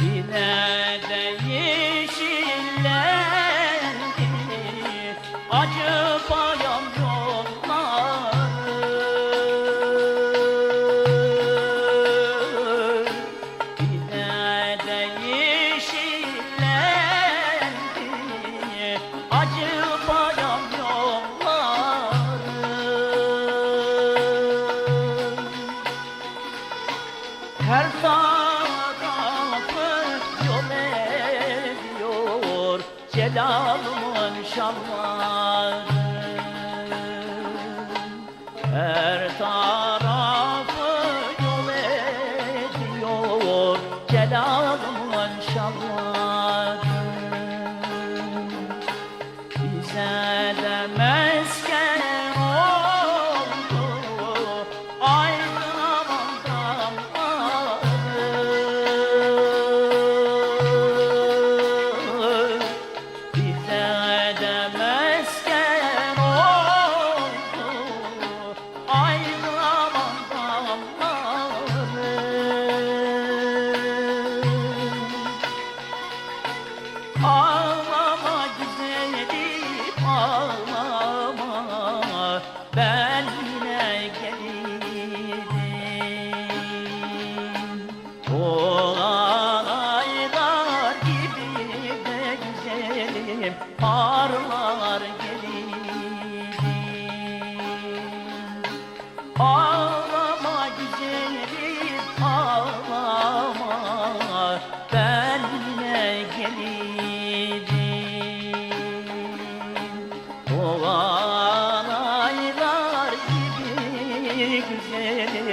Yine yeşillendi Acı bayam yolları. Yine de yeşillendi Acı Celalımın şalvarı. Her tarafı yol ediyor Celalımın şalvarı. Bize de mesken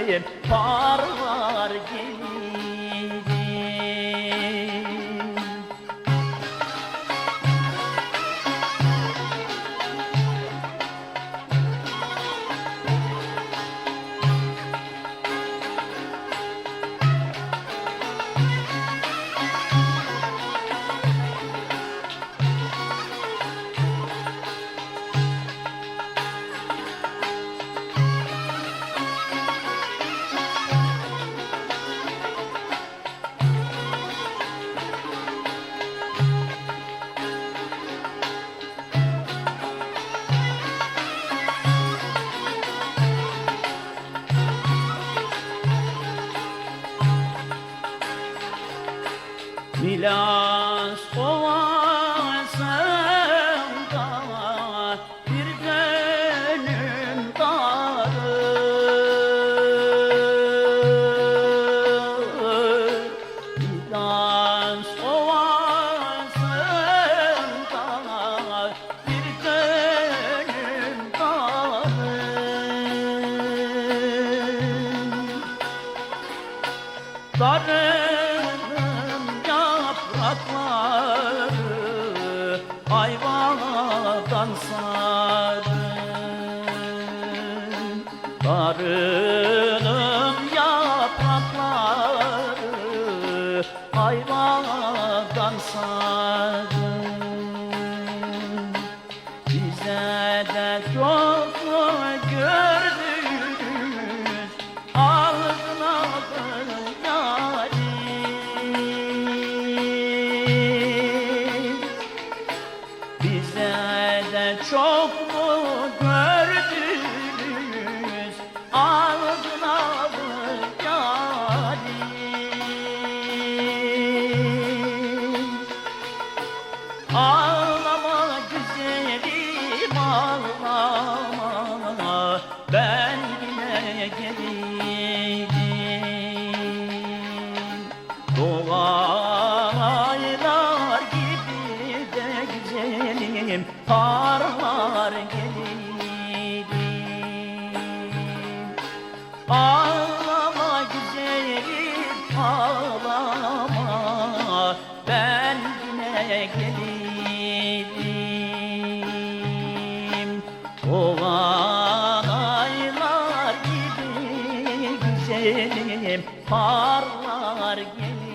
güzelim Parlar Milas o yaprakları ayvadan sarı Darının yaprakları ayvadan sarı bize de çok çok mu gördünüz? Aldın aldın yarim güzelim Parlar gelirim Ağlama güzelim ağlama. Ben yine gelirim Olan aylar gibi güzelim Parlar gelirim